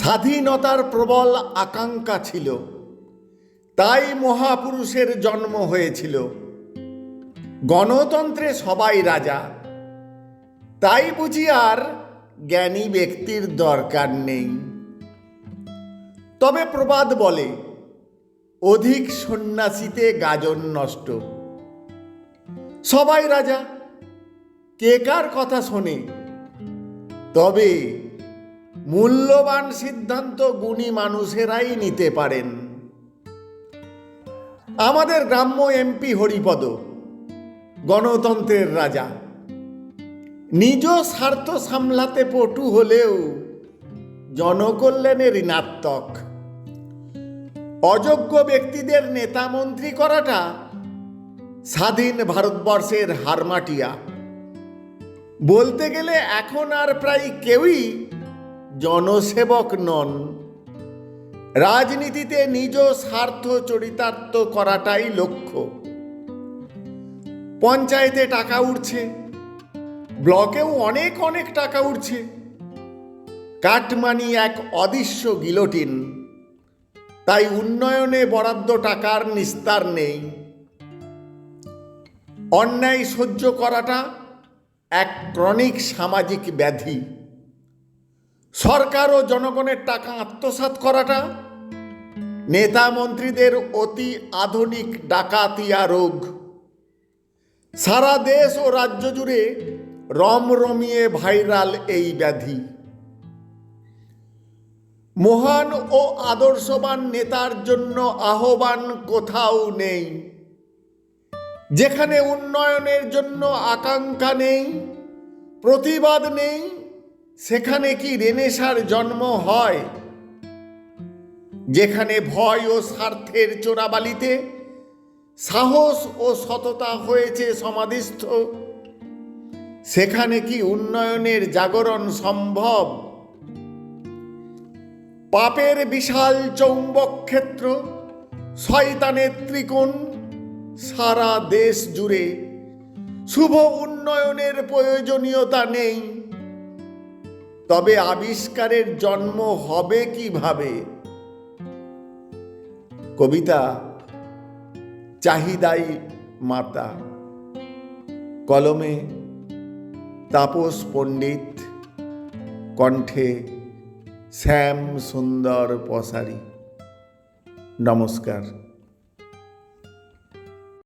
স্বাধীনতার প্রবল আকাঙ্ক্ষা ছিল। তাই মহাপুরুষের জন্ম হয়েছিল। গণতন্ত্রে সবাই রাজা। তাই বুঝি আর জ্ঞানী ব্যক্তির দরকার নেই। তবে প্রবাদ বলে, অধিক সন্ন্যাসীতে গাজন নষ্ট। সবাই রাজা, কে কার কথা শোনে? তবে মূল্যবান সিদ্ধান্ত গুণী মানুষেরাই নিতে পারেন। আমাদের গ্রাম্য এমপি হরিপদ, গণতন্ত্রের রাজা। নিজ স্বার্থ সামলাতে পটু হলেও জনকল্যাণে ঋণাত্মক। অযোগ্য ব্যক্তিদের নেতা মন্ত্রী করাটা স্বাধীন ভারতবর্ষের হারমাটিয়া। বলতে গেলে এখন আর প্রায় কেউই জনসেবক নন। রাজনীতিতে নিজ স্বার্থ চরিতার্থ করাটাই লক্ষ্য। পঞ্চায়েতে টাকা উঠছে ব্লকেও অনেক অনেক টাকা উঠছে কাটমানি এক অদৃশ্য গিলোটিন, তাই উন্নয়নে বরাদ্দ টাকার নিস্তার নেই। অন্যায় সহ্য করাটা এক ক্রনিক সামাজিক ব্যাধি। সরকার ও জনগণের টাকা আত্মসাৎ করাটা, নেতা মন্ত্রীদের অতি আধুনিক ডাকাতিয়া রোগ। সারা দেশ ও রাজ্য জুড়ে রমরমিয়ে ভাইরাল এই ব্যাধি। মহান ও আদর্শবান নেতার জন্য আহ্বান কোথাও নেই। যেখানে উন্নয়নের জন্য আকাঙ্ক্ষা নেই, প্রতিবাদ নেই সেখানে কি রেনেসার জন্ম হয়? যেখানে ভয় ও স্বার্থের চোরাবালিতে সাহস ও সততা হয়েছে সমাধিস্থ, সেখানে কি উন্নয়নের জাগরণ সম্ভব? পাপের বিশাল চৌম্বক ক্ষেত্র, শয়তানের ত্রিকোণ, সারা দেশ জুড়ে শুভ উন্নয়নের প্রয়োজনীয়তা নেই। তবে আবিষ্কারের জন্ম হবে কীভাবে? কবিতা, চাহিদাই মাতা। কলমে তাপস পণ্ডিত, কণ্ঠে শ্যাম সুন্দর পসারি। নমস্কার।